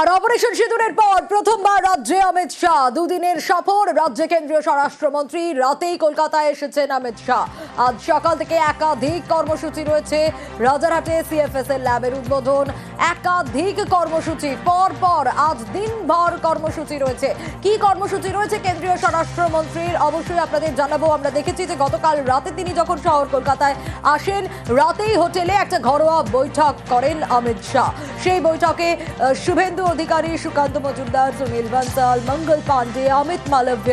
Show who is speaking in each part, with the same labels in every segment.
Speaker 1: আর operation সিঁদুরের পর প্রথমবার রাজ্যে অমিত শাহ। দুদিনের সফর রাজ্যে কেন্দ্রীয় স্বরাষ্ট্রমন্ত্রী রাতেই কলকাতায় এসেছেন অমিত শাহ। আজ সকাল থেকে একাধিক কর্মসূচি রয়েছে। রাজারহাটে সিএফএস এর ল্যাবের উদ্বোধন। একাধিক কর্মসূচি পর পর আজ দিনভর কর্মসূচি রয়েছে। কি কর্মসূচি রয়েছে কেন্দ্রীয় স্বরাষ্ট্রমন্ত্রীর? অবশ্যই আপনাদের জানাব। আমরা দেখেছি যে গতকাল রাতে তিনি যখন শহর কলকাতায় আসেন, রাতেই হোটেলে একটা ঘরোয়া বৈঠক করেন অমিত শাহ। সেই বৈঠকে শুভেন্দু অধিকারী সুকান্ত মজুমদার, সুনীল বানসাল মঙ্গল পান্ডে অমিত মালব্য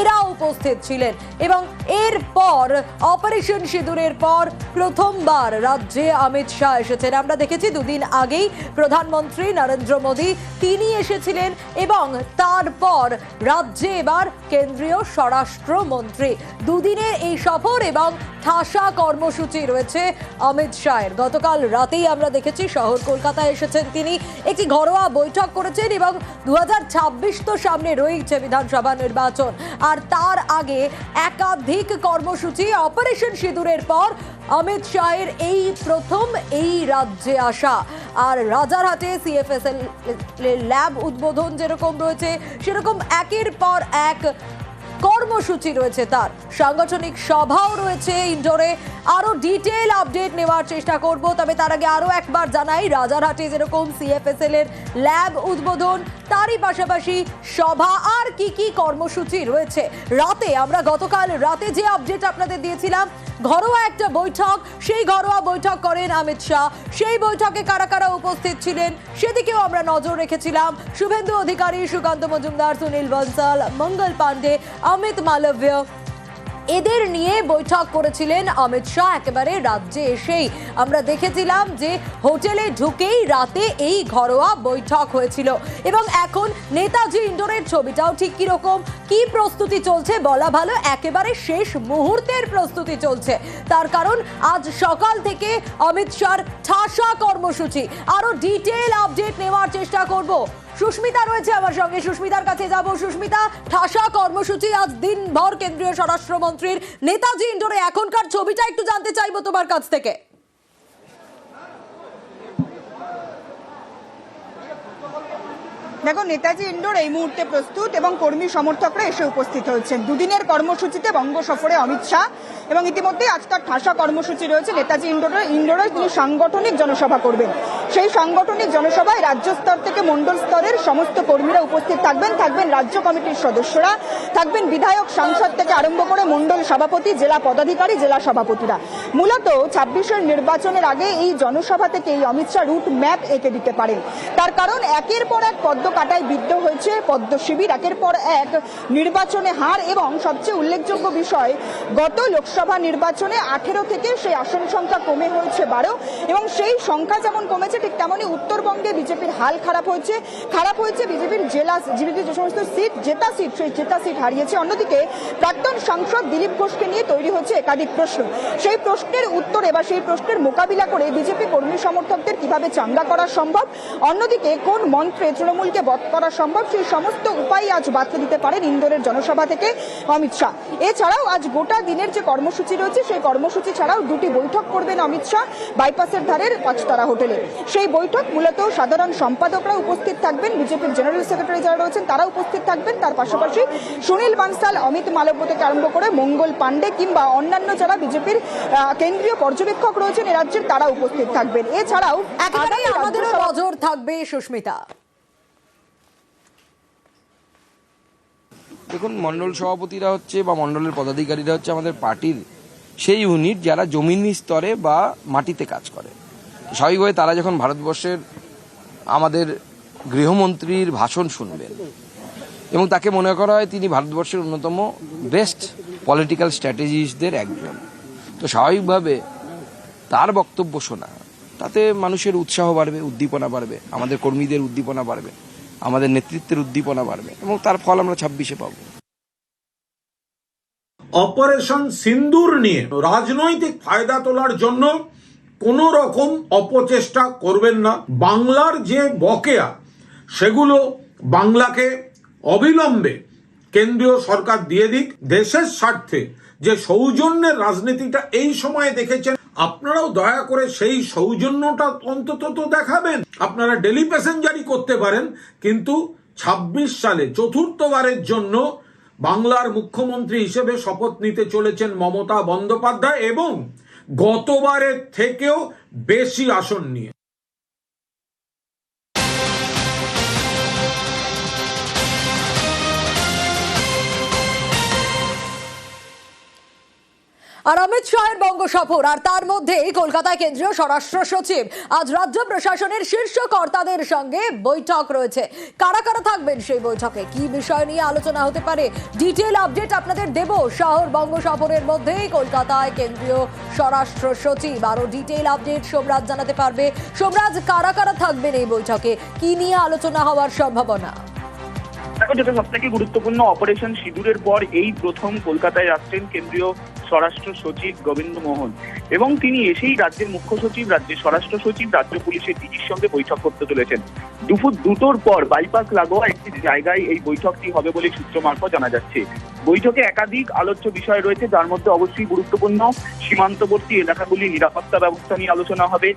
Speaker 1: এরা উপস্থিত ছিলেন এবং এরপর অপারেশন সিঁদুরের পর প্রথমবার রাজ্যে অমিত শাহ এসেছেন। আমরা দেখেছি দুদিন আগেই প্রধানমন্ত্রী নরেন্দ্র মোদী তিনি এসেছিলেন এবং তারপর রাজ্যে এবার কেন্দ্রীয় স্বরাষ্ট্রমন্ত্রী। দুদিনের এই সফর এবং ঠাসা কর্মসূচি রয়েছে অমিত শাহের। গতকাল রাতেই আমরা দেখেছি শহর কলকাতায় এসেছেন তিনি। একটি ঘরোয়া বৈঠক করেছেন এবং দু হাজার ছাব্বিশ তো সামনে রয়েছে বিধানসভা নির্বাচন। আর তার আগে একাধিক কর্মসূচি, অপারেশন সিঁদুরের পর অমিত শাহের এই প্রথম এই রাজ্যে আসা। আর রাজারহাটে সিএফএসএল ল্যাব উদ্বোধন যেরকম রয়েছে, সেরকম একের পর এক কর্মসূচি রয়েছে তার। সাংগঠনিক সভাও রয়েছে ইন্ডোরে। আরও ডিটেল আপডেট নেওয়ার চেষ্টা করব, তবে তার আগে আরও একবার জানাই, রাজারহাটে যেরকম সিএফএসএল এর ল্যাব উদ্বোধন, তারই পাশাপাশি সভা আর কি কি কর্মসূচি রয়েছে। রাতে, আমরা গতকাল রাতে যে আপডেট আপনাদের দিয়েছিলাম, ঘরোয়া একটা বৈঠক, সেই ঘরোয়া বৈঠক করেন অমিত শাহ। সেই বৈঠকে কারা কারা উপস্থিত ছিলেন, সেদিকেও আমরা নজর রেখেছিলাম। শুভেন্দু অধিকারী, সুকান্ত মজুমদার, সুনীল বনসাল, মঙ্গল পান্ডে অমিত মালব্য। এদের নিয়ে বৈঠক করেছিলেন অমিত শাহ। একেবারে রাজ্যে এসেই আমরা দেখেছিলাম যে হোটেলে ঢুকেই রাতে এই ঘরোয়া বৈঠক হয়েছিল। এবং এখন নেতাজি ইন্ডোরের ছবিটাও ঠিক কীরকম? কি প্রস্তুতি চলছে বলা ভালো। একেবারে শেষ মুহূর্তের প্রস্তুতি চলছে। তার কারণ আজ সকাল থেকে অমিত শাহর ঠাসা কর্মসূচি। আরও ডিটেল আপডেট নেওয়ার চেষ্টা করব। সুস্মিতা রয়েছে আমার সঙ্গে। সুস্মিতার কাছে যাব। সুস্মিতা, ঠাসা কর্মসূচি আজ দিনভর কেন্দ্রীয় স্বরাষ্ট্রমন্ত্রীর নেতাজি ইন্ডোরে এখনকার ছবিটা একটু জানতে চাইব তোমার কাছ থেকে।
Speaker 2: দেখো, নেতাজি ইন্ডোর এই মুহূর্তে প্রস্তুত এবং কর্মী সমর্থকরা এসে উপস্থিত হয়েছেন। দুদিনের কর্মসূচিতে বঙ্গ সফরে অমিত শাহ এবং ইতিমধ্যে আজ তার ঠাসা কর্মসূচি রয়েছে নেতাজি ইন্ডোরে ইন্ডোরে তিনি সাংগঠনিক জনসভা করবেন। সেই সাংগঠনিক জনসভায় রাজ্য স্তর থেকে মণ্ডল স্তরের সমস্ত কর্মীরা উপস্থিত থাকবেন। থাকবেন রাজ্য কমিটির সদস্যরা। থাকবেন বিধায়ক, সাংসদ থেকে আরম্ভ করে মণ্ডল সভাপতি, জেলা পদাধিকারী, জেলা সভাপতিরা। মূলত ছাব্বিশের নির্বাচনের আগে এই জনসভা থেকে এই অমিত শাহ রুট ম্যাপ এঁকে দিতে পারেন। তার কারণ একের পর এক পদ্ম কাটায় বিদ্ধ হয়েছে পদ্ম শিবির, একের পর এক নির্বাচনে হার এবং সবচেয়ে উল্লেখযোগ্য বিষয়, গত লোকসভা নির্বাচনে আঠেরো থেকে সেই আসন সংখ্যা কমে হয়েছে বারো এবং সেই সংখ্যা যেমন কমেছে, ঠিক তেমনই উত্তরবঙ্গে বিজেপির হাল খারাপ হয়েছে। খারাপ হয়েছে বিজেপির জেলা যে সমস্ত সিট, জেতা সিট, সেই জেতা সিট হারিয়েছে। অন্যদিকে প্রাক্তন সাংসদ দিলীপ ঘোষকে নিয়ে তৈরি হচ্ছে একাধিক প্রশ্ন। সেই প্রশ্নের উত্তরে বা সেই প্রশ্নের মোকাবিলা করে বিজেপি কর্মী সমর্থকদের কীভাবে চাঙ্গা করা সম্ভব? অন্যদিকে, কোন মন্ত্রে তৃণমূলকে বধ করা সম্ভব? সেই সমস্ত উপায় আজ বাতলে দিতে পারেন ইন্দোরের জনসভা থেকে অমিত শাহ। এছাড়াও আজ গোটা দিনের যে কর্মসূচি রয়েছে, সেই কর্মসূচি ছাড়াও দুটি বৈঠক করবেন অমিত শাহ বাইপাসের ধারের পাঁচতারা হোটেলে। সেই বৈঠক মূলত সাধারণ সম্পাদকরা উপস্থিত থাকবেন। বিজেপির জেনারেল সেক্রেটারি যারা রয়েছেন তারা উপস্থিত থাকবেন। তার পাশাপাশি সুনীল বানসাল, অমিত মালব্য থেকে আরম্ভ করে মঙ্গল পান্ডে কিংবা অন্যান্য যারা বিজেপির কেন্দ্রীয় পর্যবেক্ষক রয়েছেন রাজ্যের তারা উপস্থিত থাকবেন। এছাড়াও
Speaker 1: একেবারেই আমাদেরও নজর থাকবে সুস্মিতা।
Speaker 3: দেখুন মণ্ডল সভাপতিরা হচ্ছে বা মণ্ডলের পদাধিকারীরা হচ্ছে আমাদের পার্টির সেই ইউনিট যারা জমিনি স্তরে বা মাটিতে কাজ করে। স্বাভাবিকভাবে তারা যখন ভারতবর্ষের আমাদের গৃহমন্ত্রীর ভাষণ শুনবেন এবং তাকে মনে করা হয় তিনি ভারতবর্ষের অন্যতম বেস্ট পলিটিক্যাল স্ট্র্যাটেজিস্টদের একজন। তো স্বাভাবিকভাবে তার বক্তব্য শোনা, তাতে মানুষের উৎসাহ বাড়বে, উদ্দীপনা বাড়বে, আমাদের কর্মীদের উদ্দীপনা বাড়বে, আমাদের নেতৃত্বের উদ্দীপনা বাড়বে এবং তার ফল আমরা ছাব্বিশে পাবো।
Speaker 4: অপারেশন সিন্দুর নিয়ে রাজনৈতিক ফায়দা তোলার জন্য কোন রকম অপচেষ্টা করবেন না। বাংলার যে বকেয়া, সেগুলো বাংলাকে অবিলম্বে কেন্দ্রীয় সরকার দিয়ে দিক, দেশের স্বার্থে যে সৌজন্যের রাজনীতিটা এই সময়ে দেখেছেন, আপনারাও দয়া করে সেই সৌজন্যটা অন্তত তো দেখাবেন। আপনারা ডেলি প্যাসেঞ্জারই করতে পারেন, কিন্তু ছাব্বিশ সালে চতুর্থবারের জন্য বাংলার মুখ্যমন্ত্রী হিসেবে শপথ নিতে চলেছেন মমতা বন্দ্যোপাধ্যায় এবং গতবারের থেকেও বেশি আসন নিয়ে।
Speaker 1: আর অমিত শাহের বঙ্গ সফর, আর তার মধ্যেই কলকাতায় কেন্দ্রীয় স্বরাষ্ট্র সচিব। আজ রাজ্য প্রশাসনের শীর্ষ কর্তাদের সঙ্গে বৈঠক রয়েছে। কারা কারা থাকবেন সেই বৈঠকে? কি বিষয় নিয়ে আলোচনা হতে পারে? ডিটেল আপডেট আপনাদের দেব শহর বঙ্গ সফরের মধ্যেই কলকাতায় কেন্দ্রীয় স্বরাষ্ট্র সচিব। আরও ডিটেল আপডেট সোমরাজ জানাতে পারবে। সোমরাজ, কারা কারা থাকবেন এই বৈঠকে? কি নিয়ে আলোচনা হওয়ার সম্ভাবনা?
Speaker 5: দেখো, যেটা সব থেকে গুরুত্বপূর্ণ অপারেশন সিঁদুরের পর এই প্রথম কলকাতায় আসছেন কেন্দ্রীয় স্বরাষ্ট্র সচিব গোবিন্দ মোহন এবং তিনি এসেই রাজ্যের মুখ্য সচিব, রাজ্যের স্বরাষ্ট্র সচিব, রাজ্য পুলিশের ডিজির সঙ্গে বৈঠক করতে চলেছেন। দুপুর দুটোর পর বাইপাস লাগোয়া একটি জায়গায় এই বৈঠকটি হবে বলে সূত্র মারফত জানা যাচ্ছে। বৈঠকে একাধিক আলোচ্য বিষয় রয়েছে, যার মধ্যে অবশ্যই গুরুত্বপূর্ণ সীমান্তবর্তী এলাকাগুলির নিরাপত্তা ব্যবস্থা নিয়ে আলোচনা হবে।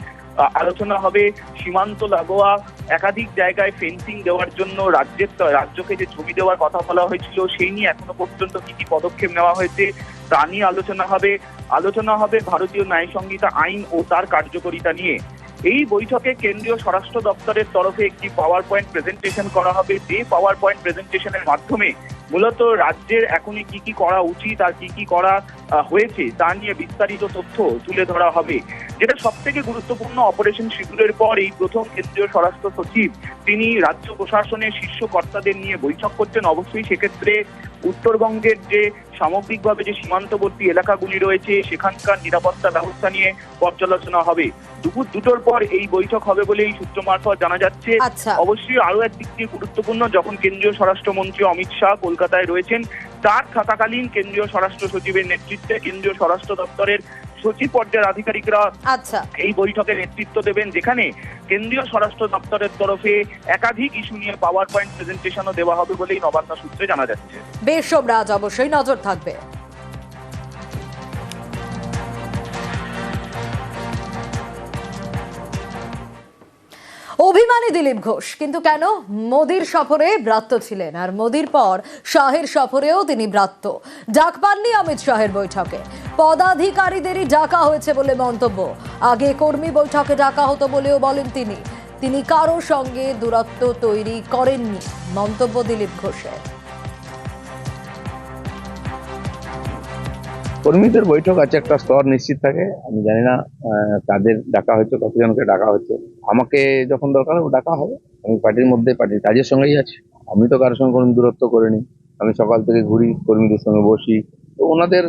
Speaker 5: আলোচনা হবে সীমান্ত লাগোয়া একাধিক জায়গায় ফেন্সিং দেওয়ার জন্য রাজ্যের রাজ্যকে যে জমি দেওয়ার কথা বলা হয়েছিল, সেই নিয়ে এখনও পর্যন্ত কি কি পদক্ষেপ নেওয়া হয়েছে তা নিয়ে আলোচনা হবে, আলোচনা হবে ভারতীয় ন্যায় সংহিতা আইন ও তার কার্যকারিতা নিয়ে। এই বৈঠকে কেন্দ্রীয় স্বরাষ্ট্র দপ্তরের তরফে একটি পাওয়ার পয়েন্ট প্রেজেন্টেশন করা হবে। যে পাওয়ার পয়েন্ট প্রেজেন্টেশনের মাধ্যমে মূলত রাজ্যের এখনই কি কি করা উচিত আর কি কি করা হয়েছে তা নিয়ে বিস্তারিত তথ্য তুলে ধরা হবে। যেটা সব থেকে গুরুত্বপূর্ণ অপারেশন সিঁদুরের পর এই প্রথম কেন্দ্রীয় স্বরাষ্ট্র সচিব, তিনি রাজ্য প্রশাসনের শীর্ষ কর্তাদের নিয়ে বৈঠক করছেন। অবশ্যই সেক্ষেত্রে উত্তরবঙ্গের যে সামগ্রিকভাবে যে সীমান্তবর্তী এলাকাগুলি রয়েছে সেখানকার নিরাপত্তা ব্যবস্থা নিয়ে পর্যালোচনা হবে দুপুর দুটোর পর এই বৈঠক হবে বলে এই সূত্র মারফত জানা যাচ্ছে
Speaker 1: আচ্ছা।
Speaker 5: অবশ্যই আরও একদিক দিয়ে গুরুত্বপূর্ণ যখন কেন্দ্রীয় স্বরাষ্ট্রমন্ত্রী অমিত শাহ কলকাতায় রয়েছেন তার থাকাকালীন কেন্দ্রীয় স্বরাষ্ট্র সচিবের নেতৃত্বে কেন্দ্রীয় স্বরাষ্ট্র দপ্তরের সচিব পর্যায়ের আধিকারিকরা
Speaker 1: আচ্ছা।
Speaker 5: এই বৈঠকে নেতৃত্ব দেবেন যেখানে কেন্দ্রীয় স্বরাষ্ট্র দপ্তরের তরফে একাধিক ইস্যু নিয়ে পাওয়ার পয়েন্ট প্রেজেন্টেশনও দেওয়া হবে বলেই নবান্ন সূত্রে জানা যাচ্ছে।
Speaker 1: বেশ রাজ অবশ্যই নজর থাকবে। অভিমানী দিলীপ ঘোষ। কিন্তু কেন? মোদির সফরে ব্রাত্য ছিলেন আর মোদির পর শাহের সফরেও তিনি ব্রাত্য। ডাক পাননি অমিত শাহের বৈঠকে। পদাধিকারীদেরই ডাকা হয়েছে বলে মন্তব্য। আগে কর্মী বৈঠকে ডাকা হতো বলেও বলেন তিনি। তিনি কারও সঙ্গে দূরত্ব তৈরি করেননি, মন্তব্য দিলীপ ঘোষের।
Speaker 6: কর্মীদের বৈঠক আছে, একটা স্তর নিশ্চিত থাকে। আমি জানি না তাদের ডাকা হয়েছে, কতজনকে ডাকা হচ্ছে আমাকে যখন দরকার হবে, ডাকা হবে। আমি পার্টির মধ্যে, পার্টির কাজের সঙ্গেই আছি। আমি তো কারোর সঙ্গে কোনো দূরত্ব করিনি। আমি সকাল থেকে ঘুরি, কর্মীদের সঙ্গে বসি। তো ওনাদের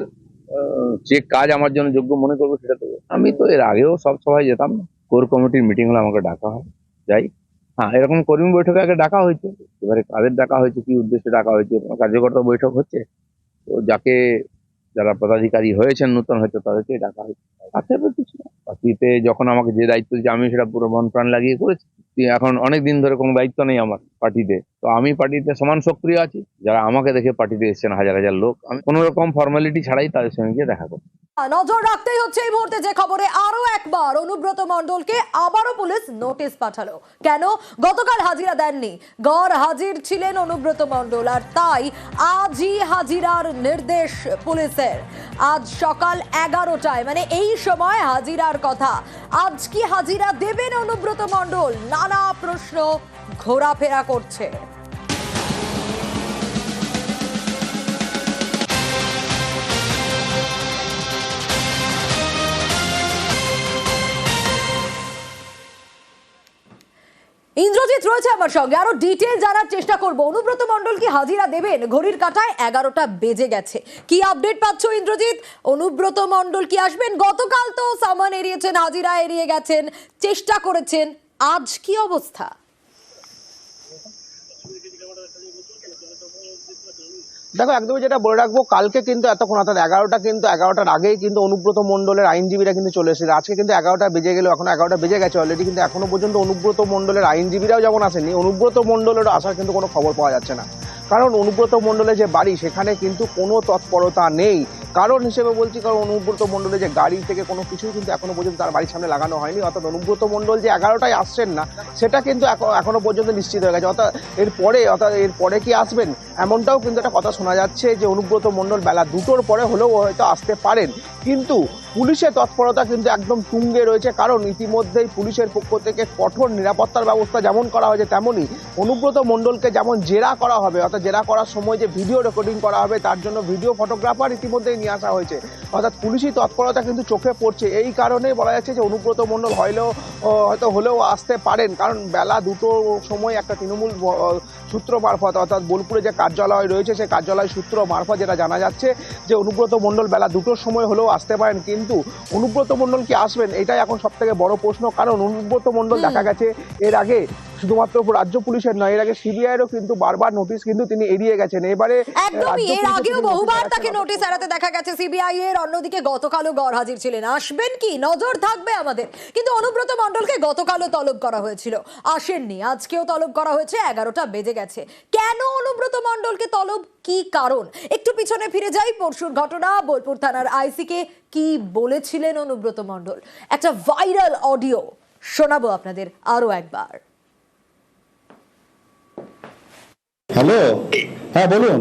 Speaker 6: যে কাজ আমার জন্য যোগ্য মনে করব সেটা দেবে আমি তো এর আগেও সব সবাই যেতাম। কোর কমিটির মিটিং হলে আমাকে ডাকা হয়। যাই। হ্যাঁ এরকম কর্মী বৈঠকে আগে ডাকা হয়েছে। এবারে কাদের ডাকা হয়েছে, কি উদ্দেশ্যে ডাকা হয়েছে কার্যকর্তা বৈঠক হচ্ছে? তো যাকে যারা পদাধিকারী হয়েছেন নূতন, হয়তো তাদেরকে ডাকা হয়েছে তাতে। যখন আমাকে যে দায়িত্ব দিয়েছে আমি সেটা পুরো মন প্রাণ লাগিয়ে করেছি এখন অনেক দিন ধরে কোনো দায়িত্ব নেই আমার পার্টিতে। তো আমি পার্টিতে সমান সক্রিয় আছি, যারা আমাকে দেখে পার্টিতে এসেছেন হাজার হাজার লোক, আমি কোনো রকম ফর্মালিটি ছাড়াই তাদের সঙ্গে গিয়ে দেখা করব।
Speaker 1: নজর রাখতেই হচ্ছে এই মুহূর্তে যে খবরে আরও একবার অনুব্রত মণ্ডলকে আবারও পুলিশ নোটিশ পাঠালো। কেন? গতকাল হাজিরা দেননি। গড় হাজির ছিলেন অনুব্রত মন্ডল আর তাই আজই হাজিরার নির্দেশ পুলিশের। আজ সকাল এগারোটায় মানে এই সময় হাজিরার কথা। আজ কি হাজিরা দেবেন অনুব্রত মণ্ডল? নানা প্রশ্ন ঘোরাফেরা করছে। ইন্দ্রজিৎ রয়েছে আমার সঙ্গে। আরও ডিটেল জানার চেষ্টা করব। অনুব্রত মন্ডল কি হাজিরা দেবেন? ঘড়ির কাটায় এগারোটা বেজে গেছে। কি আপডেট পাচ্ছ ইন্দ্রজিৎ? অনুব্রত মন্ডল কি আসবেন? গতকাল তো সামান এড়িয়েছেন, হাজিরা এড়িয়ে গেছেন, চেষ্টা করেছেন। আজ কি অবস্থা?
Speaker 7: দেখো, একদমই যেটা বলে রাখব, কালকে কিন্তু এতক্ষণ, অর্থাৎ এগারোটা কিন্তু, এগারোটার আগেই কিন্তু অনুব্রত মণ্ডলের আইনজীবীরা কিন্তু চলে এসেছে। আজকে কিন্তু এগারোটা বেজে গেল এখন এগারোটা বেজে গেছে অলরেডি কিন্তু এখনও পর্যন্ত অনুব্রত মণ্ডলের আইনজীবীরাও যেমন আসেনি অনুব্রত মণ্ডলেরও আসার কিন্তু কোনো খবর পাওয়া যাচ্ছে না। কারণ অনুব্রত মণ্ডলের যে বাড়ি, সেখানে কিন্তু কোনো তৎপরতা নেই। কারণ হিসেবে বলছি, কারণ অনুব্রত মণ্ডলে যে গাড়ি থেকে কোনো কিছুই কিন্তু এখনও পর্যন্ত তার বাড়ির সামনে লাগানো হয়নি। অর্থাৎ অনুব্রত মণ্ডল যে এগারোটায় আসছেন না, সেটা কিন্তু এখ- এখনও পর্যন্ত নিশ্চিত হয়ে গেছে। অর্থাৎ এরপরে অর্থাৎ এরপরে কি আসবেন? এমনটাও কিন্তু একটা কথা শোনা যাচ্ছে যে অনুব্রত মণ্ডল বেলা দুটোর পরে হলেও হয়তো আসতে পারেন। কিন্তু পুলিশের তৎপরতা কিন্তু একদম তুঙ্গে রয়েছে, কারণ ইতিমধ্যেই পুলিশের পক্ষ থেকে কঠোর নিরাপত্তার ব্যবস্থা যেমন করা হয়েছে তেমনই অনুব্রত মণ্ডলকে যেমন জেরা করা হবে, অর্থাৎ জেরা করার সময় যে ভিডিও রেকর্ডিং করা হবে, তার জন্য ভিডিও ফটোগ্রাফার ইতিমধ্যেই নিয়ে আসা হয়েছে। অর্থাৎ পুলিশি তৎপরতা কিন্তু চোখে পড়ছে। এই কারণেই বলা যাচ্ছে যে অনুব্রত মণ্ডল হইলেও হয়তো হলেও আসতে পারেন, কারণ বেলা দুটো সময় একটা তৃণমূল সূত্র মারফত, অর্থাৎ বোলপুরে যে কার্যালয় রয়েছে, সেই কার্যালয় সূত্র মারফত যেটা জানা যাচ্ছে যে অনুব্রত মণ্ডল বেলা দুটোর সময় হলেও আসতে পারেন, কিন্তু অনুব্রত মণ্ডল কি আসবেন এটাই এখন সব থেকে বড় প্রশ্ন। কারণ অনুব্রত মণ্ডল দেখা গেছে এর আগে শুধুমাত্র রাজ্য পুলিশের নয় এর আগে সিবিআইয়েরও কিন্তু বারবার নোটিশ কিন্তু তিনি এড়িয়ে গেছেন। এবারে
Speaker 1: একদমই এর আগেও বহুবার তাকে নোটিশ এড়াতে দেখা গেছে সিবিআই এর অন্যদিকে গতকালও গড় হাজির ছিলেন। আসবেন কি? নজর থাকবে আমাদের। কিন্তু অনুব্রত মণ্ডলকে গতকালও তলব করা হয়েছিল। আসেননি। আজকেও তলব করা হয়েছে। এগারোটা বেজে গেছে। কেন অনুব্রত মণ্ডলকে তলব? কি কারণ? একটু পিছনে ফিরে যাই। পরশুর ঘটনা বোলপুর থানার আইসিকে কি বলেছিলেন অনুব্রত মণ্ডল? একটা ভাইরাল অডিও শোনাবো আপনাদের আরও একবার।
Speaker 8: হ্যালো হ্যাঁ বলুন।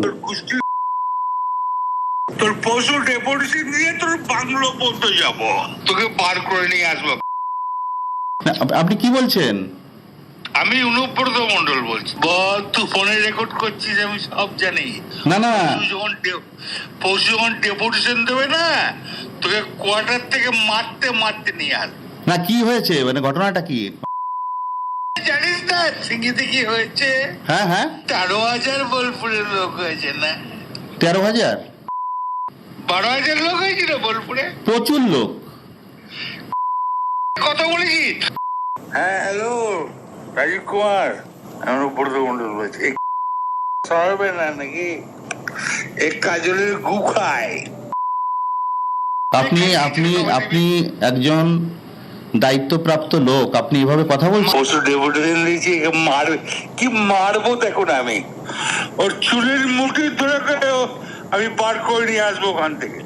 Speaker 9: তোর পশু ডেপুটেশন নিয়ে তোর বাংলো পর্যন্ত যাব। তোকে বার করে নিয়ে আসব।
Speaker 8: আপনি কি বলছেন?
Speaker 9: আমি অনুব্রত মন্ডল বলছি। বল তুই ফোনে রেকর্ড করছিস আমি সব জানি।
Speaker 8: না না।
Speaker 9: পশু যখন পশু যখন ডেপুটেশন দেবে না তোকে কোয়ার্টার থেকে মারতে মারতে নিয়ে আস।
Speaker 8: না কি হয়েছে? মানে ঘটনাটা কি?
Speaker 9: সিঙ্গিতে কি হয়েছে।
Speaker 8: হ্যাঁ হ্যাঁ।
Speaker 9: তেরো হাজার বোলপুরের লোক হয়েছে না।
Speaker 8: তেরো হাজার?
Speaker 9: বারো হাজার লোক হয়েছিল বোলপুরে?
Speaker 8: প্রচুর লোক।
Speaker 9: কথা বলেছিস হ্যাঁ হ্যালো রাজীব কুমার। আমি অনুব্রত মন্ডল বলছি। সরবে না নাকি? এক কাজলের গু খায়।
Speaker 8: আপনি আপনি আপনি একজন দায়িত্বপ্রাপ্ত লোক, আপনি এভাবে কথা বলছেন?
Speaker 9: পশু ডেপুটেশন দিয়েছি মার, কি মারবো দেখুন আমি। ওর চুলের মুখে ধরে আমি পার করে নিয়ে আসব ওখান থেকে।